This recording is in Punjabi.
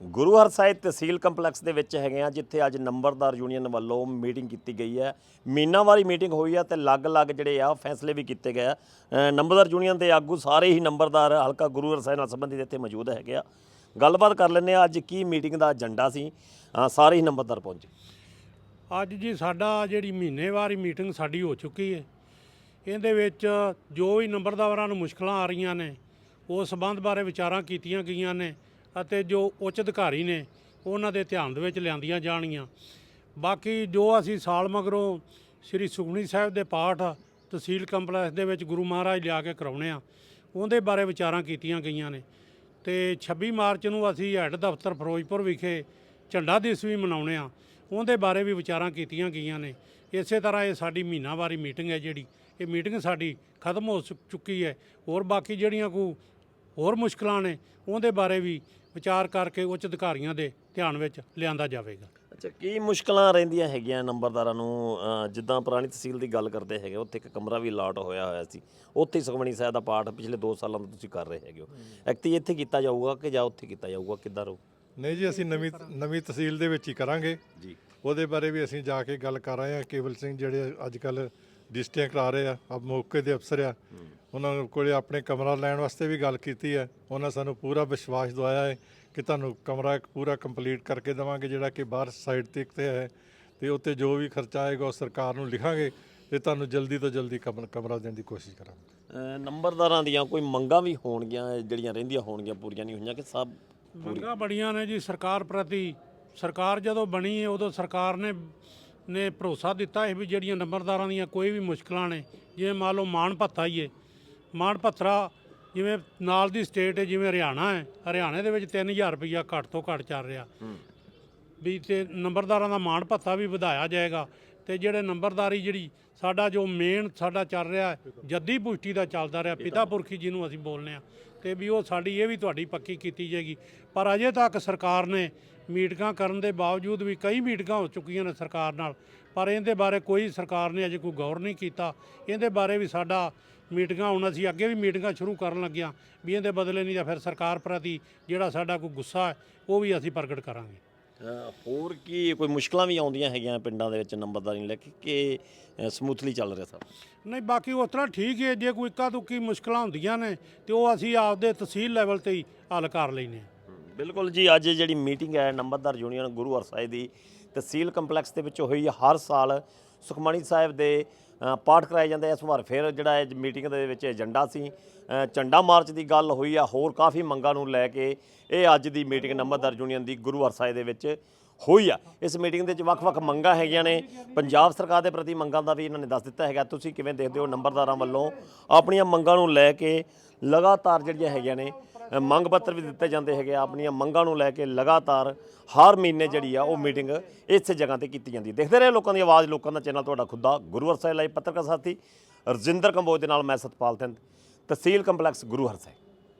ਗੁਰੂ ਹਰ ਸਾਹਿਬ ਤਹਿਸੀਲ ਕੰਪਲੈਕਸ ਦੇ ਵਿੱਚ ਹੈਗੇ ਆ, ਜਿੱਥੇ ਅੱਜ ਨੰਬਰਦਾਰ ਯੂਨੀਅਨ ਵੱਲੋਂ ਮੀਟਿੰਗ ਕੀਤੀ ਗਈ ਹੈ। ਮਹੀਨਾਵਾਰੀ ਮੀਟਿੰਗ ਹੋਈ ਆ ਤੇ ਅਲੱਗ-ਅਲੱਗ ਜਿਹੜੇ ਆ ਫੈਸਲੇ ਵੀ ਕੀਤੇ ਗਏ ਆ। ਨੰਬਰਦਾਰ ਯੂਨੀਅਨ ਦੇ ਆਗੂ ਸਾਰੇ ਹੀ ਨੰਬਰਦਾਰ ਹਲਕਾ ਗੁਰੂ ਹਰ ਸਾਹਿਬ ਨਾਲ ਸੰਬੰਧਿਤ ਇੱਥੇ ਮੌਜੂਦ ਹੈਗੇ ਆ। ਗੱਲਬਾਤ ਕਰ ਲੈਂਦੇ ਆ, ਅੱਜ ਕੀ ਮੀਟਿੰਗ ਦਾ ਏਜੰਡਾ ਸੀ? ਸਾਰੇ ਹੀ ਨੰਬਰਦਾਰ ਪਹੁੰਚੇ। ਅੱਜ ਜੀ ਸਾਡਾ ਜਿਹੜੀ ਮਹੀਨੇਵਾਰੀ ਮੀਟਿੰਗ ਸਾਡੀ ਹੋ ਚੁੱਕੀ ਹੈ। ਇਹਦੇ ਵਿੱਚ ਜੋ ਵੀ ਨੰਬਰਦਾਰਾਂ ਨੂੰ ਮੁਸ਼ਕਲਾਂ ਆ ਰਹੀਆਂ ਨੇ ਉਸ ਸੰਬੰਧ ਬਾਰੇ ਵਿਚਾਰਾਂ ਕੀਤੀਆਂ ਗਈਆਂ ਨੇ। ਅਤੇ ਜੋ ਉੱਚ ਅਧਿਕਾਰੀ ਨੇ, ਉਹਨਾਂ ਦੇ ਧਿਆਨ ਦੇ ਵਿੱਚ ਲਿਆਂਦੀਆਂ ਜਾਣਗੀਆਂ। ਬਾਕੀ ਜੋ ਅਸੀਂ ਸਾਲ ਮਗਰੋਂ ਸ੍ਰੀ ਸੁਖਮਨੀ ਸਾਹਿਬ ਦੇ ਪਾਠ ਤਹਿਸੀਲ ਕੰਪਲੈਕਸ ਦੇ ਵਿੱਚ ਗੁਰੂ ਮਹਾਰਾਜ ਲਿਆ ਕੇ ਕਰਾਉਣੇ ਆ, ਉਹਦੇ ਬਾਰੇ ਵਿਚਾਰਾਂ ਕੀਤੀਆਂ ਗਈਆਂ ਨੇ। ਤੇ 26 ਮਾਰਚ ਨੂੰ ਅਸੀਂ ਹੈੱਡ ਦਫ਼ਤਰ ਫਿਰੋਜ਼ਪੁਰ ਵਿਖੇ ਝੰਡਾ ਦਿਵਸ ਵੀ ਮਨਾਉਣੇ ਆ, ਉਹਦੇ ਬਾਰੇ ਵੀ ਵਿਚਾਰਾਂ ਕੀਤੀਆਂ ਗਈਆਂ ਨੇ। ਇਸੇ ਤਰ੍ਹਾਂ ਇਹ ਸਾਡੀ ਮਹੀਨਾਵਾਰੀ ਮੀਟਿੰਗ ਹੈ ਜਿਹੜੀ, ਇਹ ਮੀਟਿੰਗ ਸਾਡੀ ਖਤਮ ਹੋ ਚੁੱਕ- ਚੁੱਕੀ ਹੈ। ਹੋਰ ਬਾਕੀ ਜਿਹੜੀਆਂ ਕੋ ਹੋਰ ਮੁਸ਼ਕਲਾਂ ਨੇ ਉਹਦੇ ਬਾਰੇ ਵੀ ਵਿਚਾਰ ਕਰਕੇ ਉੱਚ ਅਧਿਕਾਰੀਆਂ ਦੇ ਧਿਆਨ ਵਿੱਚ ਲਿਆਂਦਾ ਜਾਵੇਗਾ। ਅੱਛਾ ਕੀ ਮੁਸ਼ਕਲਾਂ ਰਹਿੰਦੀਆਂ ਹੈਗੀਆਂ ਨੰਬਰਦਾਰਾਂ ਨੂੰ? ਜਿੱਦਾਂ ਪੁਰਾਣੀ ਤਹਿਸੀਲ ਦੀ ਗੱਲ ਕਰਦੇ ਹੈਗੇ ਉੱਥੇ ਇੱਕ ਕਮਰਾ ਵੀ ਅਲਾਟ ਹੋਇਆ ਹੋਇਆ ਸੀ। ਉੱਥੇ ਹੀ ਸੁਖਮਣੀ ਸਾਹਿਬ ਦਾ ਪਾਠ ਪਿਛਲੇ 2 ਸਾਲਾਂ ਤੋਂ ਤੁਸੀਂ ਕਰ ਰਹੇ ਹੈਗੇ ਹੋ। ਐਕਤੀ ਇੱਥੇ ਕੀਤਾ ਜਾਊਗਾ ਕਿ ਜਾਂ ਉੱਥੇ ਕੀਤਾ ਜਾਊਗਾ ਕਿੱਦਾਂ ਰਹੂ? ਨਹੀਂ ਜੀ ਅਸੀਂ ਨਵੀਂ ਨਵੀਂ ਤਹਿਸੀਲ ਦੇ ਵਿੱਚ ਹੀ ਕਰਾਂਗੇ। ਜੀ। ਉਹਦੇ ਬਾਰੇ ਵੀ ਅਸੀਂ ਜਾ ਕੇ ਗੱਲ ਕਰ ਰਹੇ ਹਾਂ। ਕੇਵਲ ਸਿੰਘ ਜਿਹੜੇ ਅੱਜ ਕੱਲ ਡਿਸਟ੍ਰਿਕਟ ਕਰਾ ਰਹੇ ਆ ਆ ਮੌਕੇ ਦੇ ਅਫਸਰ ਆ। ਉਹਨਾਂ ਕੋਲੇ ਆਪਣੇ ਕਮਰਾ ਲੈਣ ਵਾਸਤੇ ਵੀ ਗੱਲ ਕੀਤੀ ਹੈ। ਉਹਨਾਂ ਸਾਨੂੰ ਪੂਰਾ ਵਿਸ਼ਵਾਸ ਦਵਾਇਆ ਹੈ ਕਿ ਤੁਹਾਨੂੰ ਕਮਰਾ ਇੱਕ ਪੂਰਾ ਕੰਪਲੀਟ ਕਰਕੇ ਦੇਵਾਂਗੇ ਜਿਹੜਾ ਕਿ ਬਾਹਰ ਸਾਈਡ ਤੇ ਇੱਕ ਤੇ ਹੈ ਤੇ ਉੱਤੇ ਜੋ ਵੀ ਖਰਚਾ ਆਏਗਾ ਉਹ ਸਰਕਾਰ ਨੂੰ ਲਿਖਾਂਗੇ ਤੇ ਤੁਹਾਨੂੰ ਜਲਦੀ ਤੋਂ ਜਲਦੀ ਕਮਰ- ਕਮਰਾ ਦੇਣ ਦੀ ਕੋਸ਼ਿਸ਼ ਕਰਾਂਗੇ। ਨੰਬਰਦਾਰਾਂ ਦੀਆਂ ਕੋਈ ਮੰਗਾਂ ਵੀ ਹੋਣਗੀਆਂ ਜਿਹੜੀਆਂ ਰਹਿੰਦੀਆਂ ਹੋਣਗੀਆਂ ਪੂਰੀਆਂ ਨਹੀਂ ਹੋਈਆਂ ਕਿ ਸਭ ਮੰਗਾਂ ਬੜੀਆਂ ਨੇ ਜੀ ਸਰਕਾਰ ਪ੍ਰਤੀ। ਸਰਕਾਰ ਜਦੋਂ ਬਣੀ ਹੈ ਉਦੋਂ ਸਰਕਾਰ ਨੇ ਨੇ ਭਰੋਸਾ ਦਿੱਤਾ ਹੈ ਵੀ ਜਿਹੜੀਆਂ ਨੰਬਰਦਾਰਾਂ ਦੀਆਂ ਕੋਈ ਵੀ ਮੁਸ਼ਕਲਾਂ ਨੇ ਜਿਵੇਂ ਮੰਨ ਲਓ ਮਾਣ ਭੱਤਾ ਹੀ ਹੈ ਮਾਣ ਭੱਤਰਾ ਜਿਵੇਂ ਨਾਲ ਦੀ ਸਟੇਟ ਹੈ ਜਿਵੇਂ ਹਰਿਆਣਾ ਹੈ ਹਰਿਆਣੇ ਦੇ ਵਿੱਚ 3000 ਰੁਪਈਆ ਘੱਟ ਤੋਂ ਘੱਟ ਚੱਲ ਰਿਹਾ। ਵੀ ਤੇ ਨੰਬਰਦਾਰਾਂ ਦਾ ਮਾਣ ਭੱਤਾ ਵੀ ਵਧਾਇਆ ਜਾਏਗਾ ਤੇ ਜਿਹੜੇ ਨੰਬਰਦਾਰੀ ਜਿਹੜੀ ਸਾਡਾ ਜੋ ਮੇਨ ਸਾਡਾ ਚੱਲ ਰਿਹਾ ਹੈ, ਜੱਦੀ ਪੁਸ਼ਟੀ ਦਾ ਚੱਲਦਾ ਰਿਹਾ ਪਿਤਾ ਪੁਰਖੀ ਜਿਹਨੂੰ ਅਸੀਂ ਬੋਲਨੇ ਆ ਤੇ ਵੀ ਉਹ ਸਾਡੀ ਇਹ ਵੀ ਤੁਹਾਡੀ ਪੱਕੀ ਕੀਤੀ ਜਾਏਗੀ। ਪਰ ਅਜੇ ਤੱਕ ਸਰਕਾਰ ਨੇ ਮੀਟਿੰਗਾਂ ਕਰਨ ਦੇ ਬਾਵਜੂਦ ਵੀ ਕਈ ਮੀਟਿੰਗਾਂ ਹੋ ਚੁੱਕੀਆਂ ਨੇ ਸਰਕਾਰ ਨਾਲ ਪਰ ਇਹਦੇ ਬਾਰੇ ਕੋਈ ਸਰਕਾਰ ਨੇ ਅਜੇ ਕੋਈ ਗੌਰ ਨਹੀਂ ਕੀਤਾ। ਇਹਦੇ ਬਾਰੇ ਵੀ ਸਾਡਾ ਮੀਟਿੰਗਾਂ ਹੁਣ ਅਸੀਂ ਅੱਗੇ ਵੀ ਮੀਟਿੰਗਾਂ ਸ਼ੁਰੂ ਕਰਨ ਲੱਗਿਆ ਵੀ ਇਹਦੇ ਬਦਲੇ ਨਹੀਂ ਤਾਂ ਫਿਰ ਸਰਕਾਰ ਪ੍ਰਤੀ ਜਿਹੜਾ ਸਾਡਾ ਕੋਈ ਗੁੱਸਾ ਹੈ ਉਹ ਵੀ ਅਸੀਂ ਪ੍ਰਗਟ ਕਰਾਂਗੇ। ਹੋਰ ਕੀ ਕੋਈ ਮੁਸ਼ਕਲਾਂ ਵੀ ਆਉਂਦੀਆਂ ਹੈਗੀਆਂ ਪਿੰਡਾਂ ਦੇ ਵਿੱਚ ਨੰਬਰਦਾਰੀ ਨੂੰ ਲੈ ਕੇ ਕਿ ਸਮੂਥਲੀ ਚੱਲ ਰਿਹਾ ਸਭ? ਨਹੀਂ ਬਾਕੀ ਉਸ ਤਰ੍ਹਾਂ ਠੀਕ ਹੈ ਜੇ ਕੋਈ ਇੱਕਾ ਦੁੱਕੀ ਮੁਸ਼ਕਲਾਂ ਹੁੰਦੀਆਂ ਨੇ ਤੇ ਉਹ ਅਸੀਂ ਆਪਦੇ ਤਹਿਸੀਲ ਲੈਵਲ ਤੇ ਹੀ ਹੱਲ ਕਰ ਲੈਨੇ ਬਿਲਕੁਲ ਜੀ, ਅੱਜ ਜਿਹੜੀ ਮੀਟਿੰਗ ਹੈ ਨੰਬਰਦਾਰ ਯੂਨੀਅਨ ਗੁਰੂ ਹਰਸਾਏ ਦੀ, ਤਹਿਸੀਲ ਕੰਪਲੈਕਸ ਦੇ ਵਿੱਚ ਹੋਈ ਹਰ ਸਾਲ ਸੁਖਮਣੀ ਸਾਹਿਬ ਦੇ ਪਾਠ ਕਰਾਏ ਜਾਂਦੇ ਇਸ ਵਾਰ ਫਿਰ ਜਿਹੜਾ ਇਹ ਮੀਟਿੰਗ ਦੇ ਵਿੱਚ ਏਜੰਡਾ ਸੀ ਝੰਡਾ ਮਾਰਚ ਦੀ ਗੱਲ ਹੋਈ ਆ। ਹੋਰ ਕਾਫੀ ਮੰਗਾਂ ਨੂੰ ਲੈ ਕੇ ਇਹ ਅੱਜ ਦੀ ਮੀਟਿੰਗ ਨੰਬਰਦਾਰ ਯੂਨੀਅਨ ਦੀ ਗੁਰੂ ਹਰਸਾਏ ਦੇ ਵਿੱਚ ਹੋਈ ਆ। ਇਸ ਮੀਟਿੰਗ ਦੇ ਵਿੱਚ ਵੱਖ-ਵੱਖ ਮੰਗਾਂ ਹੈਗੀਆਂ ਨੇ। ਪੰਜਾਬ ਸਰਕਾਰ ਦੇ ਪ੍ਰਤੀ ਮੰਗਾਂ ਦਾ ਵੀ ਇਹਨਾਂ ਨੇ ਦੱਸ ਦਿੱਤਾ ਹੈਗਾ। ਤੁਸੀਂ ਕਿਵੇਂ ਦੇਖਦੇ ਹੋ ਨੰਬਰਦਾਰਾਂ ਵੱਲੋਂ ਆਪਣੀਆਂ ਮੰਗਾਂ ਨੂੰ ਲੈ ਕੇ ਲਗਾਤਾਰ ਜਿਹੜੀਆਂ ਹੈਗੀਆਂ ਨੇ ਮੰਗ ਪੱਤਰ ਵੀ ਦਿੱਤੇ ਜਾਂਦੇ ਹੈਗੇ ਆ, ਆਪਣੀਆਂ ਮੰਗਾਂ ਨੂੰ ਲੈ ਕੇ ਲਗਾਤਾਰ ਹਰ ਮਹੀਨੇ ਜਿਹੜੀ ਆ, ਉਹ ਮੀਟਿੰਗ ਇਸੇ ਜਗ੍ਹਾ ਤੇ ਕੀਤੀ ਜਾਂਦੀ ਹੈ। ਦੇਖਦੇ ਰਹੇ ਲੋਕਾਂ ਦੀ ਆਵਾਜ਼, ਲੋਕਾਂ ਦਾ ਚੈਨਲ ਤੁਹਾਡਾ ਖੁੱਦਾ ਗੁਰੂ ਸਾਹਿਬ ਲਾਈਵ ਪੱਤਰਕਾਰ ਸਾਥੀ ਰਜਿੰਦਰ ਕੰਬੋਜ ਦੇ ਨਾਲ ਮੈਂ ਸਤਪਾਲ ਸਿੰਘ ਤਹਿਸੀਲ ਕੰਪਲੈਕਸ ਗੁਰੂ ਸਾਹਿਬ।